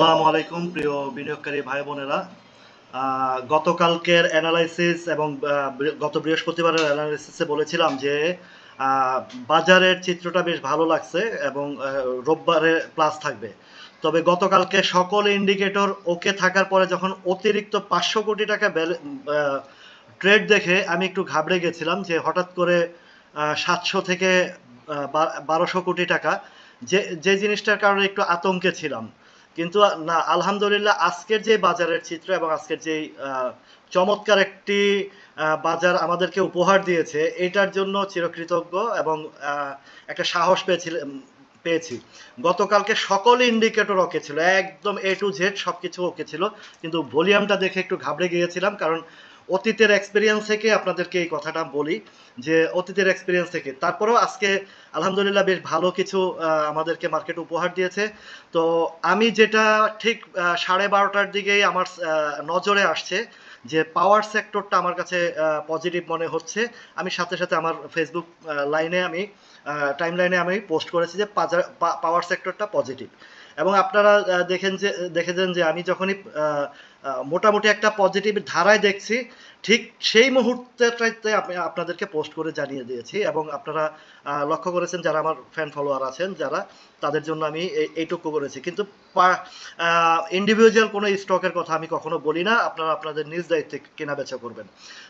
আসসালামু আলাইকুম, প্রিয় বিনিয়োগকারী ভাই বোনেরা। গতকালকের অ্যানালাইসিস এবং গত বৃহস্পতিবারের অ্যানালাইসিসে বলেছিলাম যে বাজারের চিত্রটা বেশ ভালো লাগছে এবং রোববারে প্লাস থাকবে। তবে গতকালকে সকল ইন্ডিকেটর ওকে থাকার পরে যখন অতিরিক্ত পাঁচশো কোটি টাকা ট্রেড দেখে আমি একটু ঘাবড়ে গেছিলাম যে, হঠাৎ করে সাতশো থেকে বারোশো কোটি টাকা, যে যে জিনিসটার কারণে একটু আতঙ্কে ছিলাম। কিন্তু না, আলহামদুলিল্লাহ আজকের যে বাজারের চিত্র এবং আজকের যে চমৎকার একটি বাজার আমাদেরকে উপহার দিয়েছে, এটার জন্য চিরকৃতজ্ঞ এবং একটা সাহস পেয়েছিল পেয়েছি। গতকালকে সকল ইন্ডিকেটর ওকে ছিল, একদম এ টু জেড সবকিছু ওকে ছিল, কিন্তু ভলিউমটা দেখে একটু ঘাবড়ে গিয়েছিলাম, কারণ অতীতের এক্সপিরিয়েন্স থেকে আপনাদেরকে এই কথাটা বলি, যে অতীতের এক্সপিরিয়েন্স থেকে। তারপরেও আজকে আলহামদুলিল্লাহ বেশ ভালো কিছু আমাদেরকে মার্কেট উপহার দিয়েছে। তো আমি যেটা ঠিক সাড়ে বারোটার দিকেই আমার নজরে আসছে যে পাওয়ার সেক্টরটা আমার কাছে পজিটিভ মনে হচ্ছে। আমি সাথে সাথে আমার ফেসবুক লাইনে আমি টাইম লাইনে আমি পোস্ট করেছি যে পাওয়ার সেক্টরটা পজিটিভ এবং আপনারা দেখেন যে, দেখেছেন যে আমি যখনই মোটামুটি একটা পজিটিভ ধারায় দেখছি, ঠিক সেই মুহূর্তেটাতে আমি আপনাদেরকে পোস্ট করে জানিয়ে দিয়েছি। এবং আপনারা লক্ষ্য করেছেন যারা আমার ফ্যান ফলোয়ার আছেন, যারা তাদের জন্য আমি এই- এইটুকু করেছি। কিন্তু ইন্ডিভিজুয়াল কোনো স্টকের কথা আমি কখনো বলি না, আপনারা আপনাদের নিজ দায়িত্বে কেনা বেচা করবেন।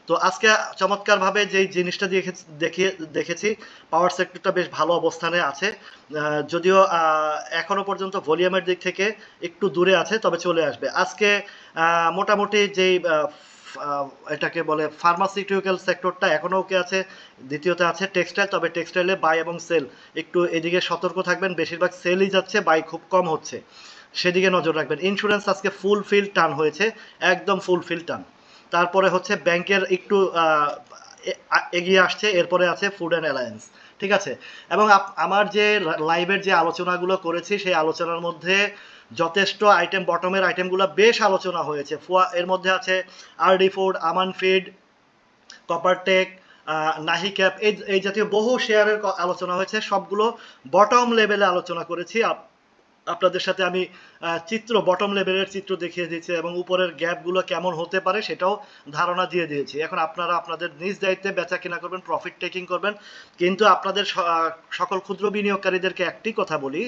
তো আজকে চমৎকারভাবে যেই জিনিসটা দেখে দেখিয়ে দেখেছি পাওয়ার সেক্টরটা বেশ ভালো অবস্থানে আছে। যদিও এখনও পর্যন্ত ভলিউমের দিক থেকে একটু দূরে আছে, তবে চলে আসবে। আজকে মোটামুটি যেই এটাকে বলে ফার্মাসিউটিক্যাল সেক্টরটা এখনও ওকে আছে, দ্বিতীয়তে আছে টেক্সটাইল তবে টেক্সটাইলে বাই এবং সেল একটু এদিকে সতর্ক থাকবেন। বেশিরভাগ সেলই যাচ্ছে বাই খুব কম হচ্ছে। সেদিকে নজর রাখবেন। ইন্স্যুরেন্স আজকে ফুল ফিল টান হয়েছে, একদম ফুল ফিল টান। তারপরে হচ্ছে ব্যাংকের একটু এগিয়ে আসছে, এরপরে আছে ফুড অ্যান্ড অ্যালায়েন্স ঠিক আছে? এবং আমার যে লাইভের যে আলোচনাগুলো করেছি, সেই আলোচনার মধ্যে যথেষ্ট আইটেম বটমের আইটেমগুলো বেশ আলোচনা হয়েছে। ফুয়া, এর মধ্যে আছে আরডি ফুড আমান ফিড কপারটেক নাহি ক্যাপ এই জাতীয় বহু শেয়ারের আলোচনা হয়েছে। সবগুলো বটম লেভেলে আলোচনা করেছি। আপনাদের সাথে আমি চিত্র বটম লেভেলের চিত্র দেখিয়ে দিয়েছি এবং উপরের গ্যাপগুলো কেমন হতে পারে সেটাও ধারণা দিয়ে দিয়েছি। এখন আপনারা আপনাদের নিজ দায়িত্বে বেচা কিনা করবেন প্রফিট টেকিং করবেন। কিন্তু আপনাদের সকল ক্ষুদ্র বিনিয়োগকারীদেরকে একটি কথা বলি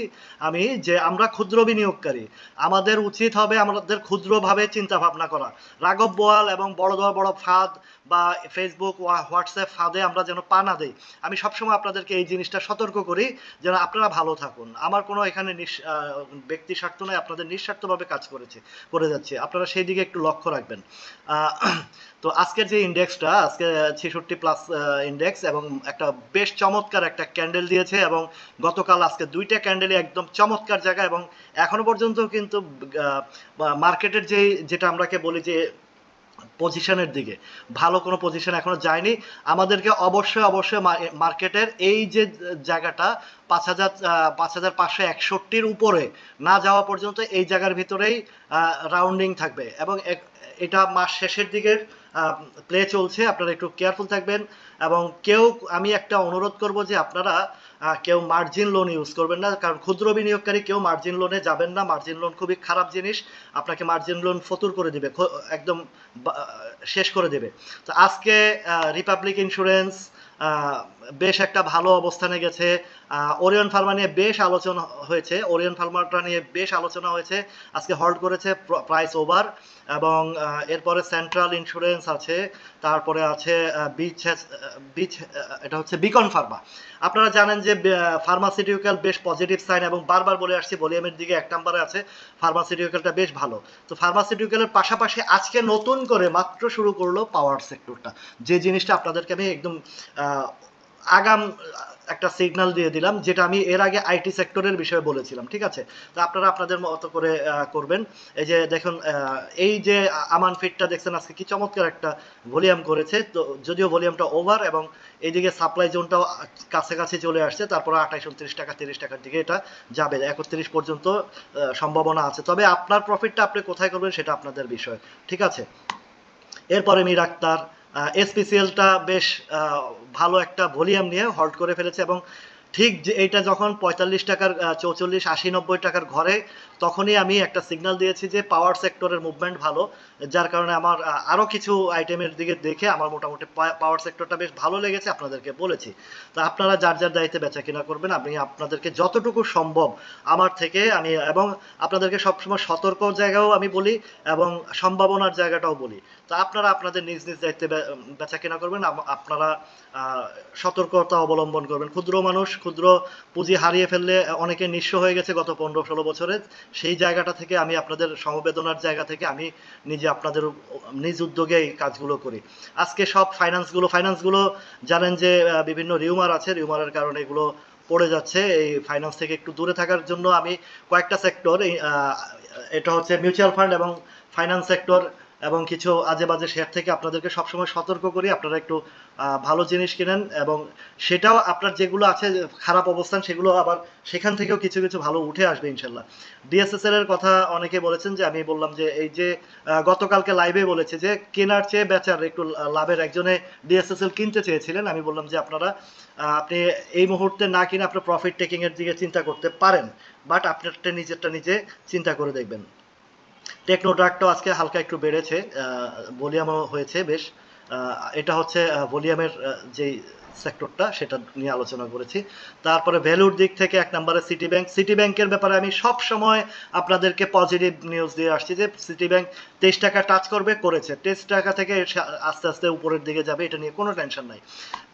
আমি, যে আমরা ক্ষুদ্র বিনিয়োগকারী। আমাদের উচিত হবে আমাদের ক্ষুদ্রভাবে চিন্তা ভাবনা করা। রাঘব বোয়াল এবং বড় বড় বড় ফাঁদ বা ফেসবুক হোয়াটসঅ্যাপ ফাঁদে আমরা যেন পা না দেই। আমি সবসময় আপনাদেরকে এই জিনিসটা সতর্ক করি যেন আপনারা ভালো থাকুন। আমার কোনো এখানে ব্যক্তি স্বার্থ নয়, আপনাদের নিঃস্বার্থভাবে কাজ করেছে, করে যাচ্ছে। আপনারা সেই দিকে একটু লক্ষ্য রাখবেন। তো আজকের যে ইন্ডেক্সটা, আজকে ছেষট্টি প্লাস ইন্ডেক্স এবং একটা বেশ চমৎকার একটা ক্যান্ডেল দিয়েছে এবং গতকাল আজকে দুইটা ক্যান্ডেলই একদম চমৎকার জায়গা এবং এখনও পর্যন্ত কিন্তু মার্কেটের যে যেটা আমরাকে বলি যে পজিশনের দিকে। ভালো কোনো পজিশন এখনও যায়নি। আমাদেরকে অবশ্যই অবশ্যই মার্কেটের এই যে জায়গাটা পাঁচ হাজার পাঁচ হাজার পাঁচশো একষট্টির উপরে না যাওয়া পর্যন্ত এই জায়গার ভিতরেই রাউন্ডিং থাকবে। এবং এটা মাস শেষের দিকের প্লে চলছে, আপনারা একটু কেয়ারফুল থাকবেন এবং কেউ, আমি একটা অনুরোধ করব যে আপনারা কেউ মার্জিন লোন ইউজ করবেন না, কারণ ক্ষুদ্র বিনিয়োগকারী কেউ মার্জিন লোনে যাবেন না। মার্জিন লোন খুবই খারাপ জিনিস, আপনাকে মার্জিন লোন ফতুর করে দিবে একদম শেষ করে দেবে। তো আজকে রিপাবলিক ইন্স্যুরেন্স বেশ একটা ভালো অবস্থানে গেছে। ওরিয়ন ফার্মা নিয়ে বেশ আলোচনা হয়েছে। ওরিয়ন ফার্মাটা নিয়ে বেশ আলোচনা হয়েছে। আজকে হল্ড করেছে প্রাইস ওভার এবং এরপরে সেন্ট্রাল ইন্স্যুরেন্স আছে, তারপরে আছে বিচ বিচ এটা হচ্ছে বিকন ফার্মা আপনারা জানেন যে ফার্মাসিউটিক্যাল বেশ পজিটিভ সাইন এবং বারবার বলে আসছি ভলিউমের দিকে এক নম্বরে আছে ফার্মাসিউটিক্যালটা বেশ ভালো। তো ফার্মাসিউটিক্যালের পাশাপাশি আজকে নতুন করে মাত্র শুরু করল পাওয়ার সেক্টরটা যে জিনিসটা আপনাদেরকে আমি একদম আগাম একটা সিগন্যাল দিয়ে দিলাম, যেটা আমি এর আগে আইটি সেক্টরের বিষয়ে বলেছিলাম, ঠিক আছে? তো আপনারা আপনাদের মতো করে করবেন। এই যে দেখুন এই যে আমান ফিটটা দেখছেন, আজকে কি চমৎকার একটা ভলিউম করেছে। তো যদিও ভলিউমটা ওভার এবং এইদিকে সাপ্লাই জোনটাও কাছাকাছি চলে আসছে, তারপরে আঠাইশ, উনত্রিশ টাকা, তিরিশ টাকার দিকে এটা যাবে, একত্রিশ পর্যন্ত সম্ভাবনা আছে। তবে আপনার প্রফিটটা আপনি কোথায় করবেন সেটা আপনাদের বিষয়, ঠিক আছে? এরপরে মির আক্তার এসপিসিএলটা বেশ ভালো একটা ভলিউম নিয়ে হল্ট করে ফেলেছে এবং ঠিক যে এটা যখন পঁয়তাল্লিশ টাকার চৌচল্লিশ আশি নব্বই টাকার ঘরে তখনই আমি একটা সিগন্যাল দিয়েছি যে পাওয়ার সেক্টরের মুভমেন্ট ভালো যার কারণে আমার আহ, আরও কিছু আইটেমের দিকে দেখে আমার মোটামুটি পাওয়ার সেক্টরটা বেশ ভালো লেগেছে আপনাদেরকে বলেছি। তো আপনারা যার যার দায়িত্বে বেচা কিনা করবেন আমি আপনাদেরকে যতটুকু সম্ভব আমার থেকে আমি এবং আপনাদেরকে সবসময় সতর্ক জায়গাও আমি বলি এবং সম্ভাবনার জায়গাটাও বলি। তা আপনারা আপনাদের নিজ নিজ দায়িত্বে বেচা কেনা করবেন আপনারা সতর্কতা অবলম্বন করবেন। ক্ষুদ্র মানুষ ক্ষুদ্র পুঁজি হারিয়ে ফেললে অনেকে নিঃস্ব হয়ে গেছে গত পনেরো ষোলো বছরে। সেই জায়গাটা থেকে আমি আপনাদের সমবেদনার জায়গা থেকে আমি নিজে আপনাদের নিজ উদ্যোগে এই কাজগুলো করি। আজকে সব ফাইন্যান্সগুলো ফাইন্যান্সগুলো জানেন যে বিভিন্ন রিউমার আছে, রিউমারের কারণে এগুলো পড়ে যাচ্ছে। এই ফাইন্যান্স থেকে একটু দূরে থাকার জন্য আমি কয়েকটা সেক্টর এটা হচ্ছে মিউচুয়াল ফান্ড এবং ফাইন্যান্স সেক্টর এবং কিছু আজে বাজে শেয়ার থেকে আপনাদেরকে সবসময় সতর্ক করি। আপনারা একটু ভালো জিনিস কিনেন এবং সেটাও আপনার যেগুলো আছে, খারাপ অবস্থান সেগুলো আবার সেখান থেকেও কিছু কিছু ভালো উঠে আসবে ইনশাল্লাহ। ডিএসএসএল এর কথা অনেকে বলেছেন যে, আমি বললাম যে, এই যে গতকালকে লাইভে বলেছে যে, কেনার চেয়ে বেচার একটু লাভের একজনে ডিএসএসএল কিনতে চেয়েছিলেন। আমি বললাম যে, আপনারা আপনি এই মুহূর্তে না কিনে আপনার প্রফিট টেকিং এর দিকে চিন্তা করতে পারেন বাট আপনারটা নিজেরটা নিজে চিন্তা করে দেখবেন। টেকনোড্রাকটাও আজকে হালকা একটু বেড়েছে ভলিউমও হয়েছে বেশ। এটা হচ্ছে ভলিউমের যেই সেক্টরটা সেটা নিয়ে আলোচনা করেছি। তারপরে ভ্যালুর দিক থেকে এক নম্বরে সিটি ব্যাংক সিটি ব্যাংকের ব্যাপারে আমি সব সময় আপনাদেরকে পজিটিভ নিউজ দিয়ে আসছি যে সিটি ব্যাংক তেইশ টাকা টাচ করবে, করেছে। তেইশ টাকা থেকে আস্তে আস্তে উপরের দিকে যাবে, এটা নিয়ে কোনো টেনশন নাই।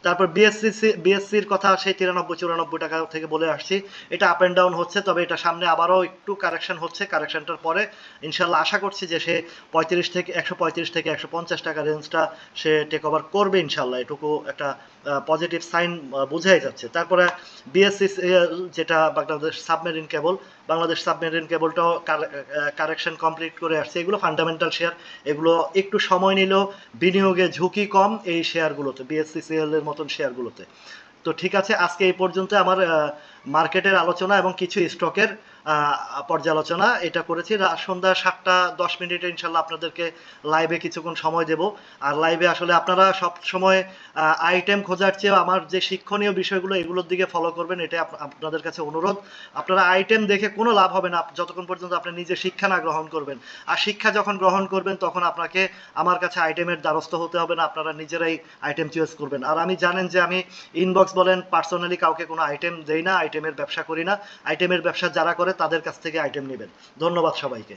তারপর বিএসসি বিএসসির কথা সেই তিরানব্বই, চুরানব্বই টাকা থেকে বলে আসছি। এটা আপ অ্যান্ড ডাউন হচ্ছে, তবে এটা সামনে আবারও একটু কারেকশন হচ্ছে। কারেকশনটার পরে ইনশাল্লাহ আশা করছি যে সে পঁয়ত্রিশ থেকে, একশো পঁয়ত্রিশ থেকে একশো পঞ্চাশ টাকা রেঞ্জটা সে টেক ওভার করবে ইনশাল্লাহ এটুকু একটা পজিটিভ সাইন বোঝাই যাচ্ছে। তারপরে বিএসসি যেটা Bangladesh submarine cable Bangladesh submarine কেবলটাও correction complete করে আসছে। এগুলো ফান্ডামেন্টাল শেয়ার এগুলো একটু সময় নিলেও বিনিয়োগে ঝুঁকি কম এই শেয়ারগুলোতে বিএসসিসিএল এর মতন শেয়ারগুলোতে তো ঠিক আছে, আজকে এই পর্যন্ত আমার মার্কেটের আলোচনা এবং কিছু স্টকের পর্যালোচনা। এটা করেছি সন্ধ্যা সাতটা দশ মিনিটে ইনশাল্লাহ আপনাদেরকে লাইভে কিছুক্ষণ সময় দেব। আর লাইভে আসলে আপনারা সব সময় আইটেম খোঁজার চেয়ে আমার যে শিক্ষণীয় বিষয়গুলো এগুলোর দিকে ফলো করবেন এটা আপনাদের কাছে অনুরোধ। আপনারা আইটেম দেখে কোনো লাভ হবে না যতক্ষণ পর্যন্ত আপনি নিজে শিক্ষা না গ্রহণ করবেন। আর শিক্ষা যখন গ্রহণ করবেন, তখন আপনাকে আমার কাছে আইটেমের দ্বারস্থ হতে হবে না, আপনারা নিজেরাই আইটেম চয়েস করবেন। আর আমি জানেন যে আমি ইনবক্স বলেন পার্সোনালি কাউকে কোনো আইটেম দেই না আইটেমের ব্যবসা করি না। আইটেমের ব্যবসা যারা করে তাদের কাছ থেকে আইটেম নেবেন। ধন্যবাদ সবাইকে।